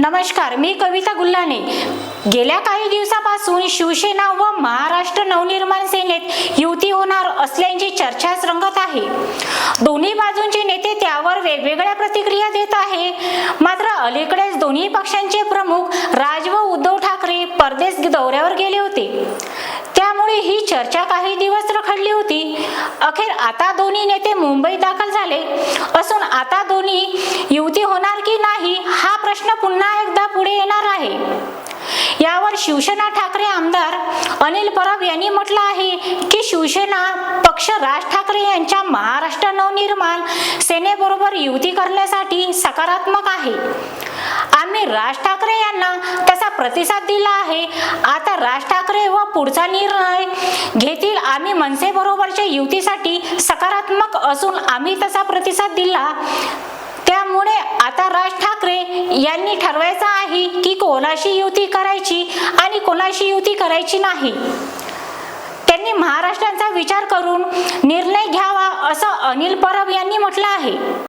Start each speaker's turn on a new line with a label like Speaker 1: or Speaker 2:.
Speaker 1: नमस्कार मी कविता गुल्लाने. गेल्या काही दिवसापासून शिवसेना व महाराष्ट्र नवनिर्माण सेनेत युती होणार असल्याची चर्चाच रंगत आहे. दोन्ही बाजूंचे नेते त्यावर वेगवेगळ्या प्रतिक्रिया देत आहे. मात्र अलीकडेच दोन्ही पक्षांचे प्रमुख राज व उद्धव ठाकरे परदेश दौऱ्यावर गेले होते. त्यामुळे ही चर्चा काही दिवस रखडली होती. अखेर आता दोन्ही नेते मुंबईत दाखल झाले. असून आता दोन्ही युती होणार की नाही हा प्रश्न पुन्हा एकदा पुढे येणार आहे यावर शिवसेना ठाकरे आमदार अनिल परब यांनी म्हटलं आहे की शिवसेना पक्ष राज ठाकरे यांच्या महाराष्ट्र नवनिर्माण सेनेबरोबर युती करण्यासाठी सकारात्मक आहे. आम्ही राज ठाकरे यांना तसा प्रतिसाद दिला आहे. आता राज ठाकरे व पुढचा निर्णय घेतील आम्ही मनसे बरोबरच्या युतीसाठी सकारात्मक असून आम्ही तसा प्रतिसाद दिला. त्यामुळे आता राज ठाकरे यांनी ठरवायचं नाही की कोणाशी युती करायची आणि कोणाशी युती करायची नाही. त्यांनी महाराष्ट्रांचा विचार करून निर्णय घ्यावा असं अनिल परब यांनी म्हटलं आहे.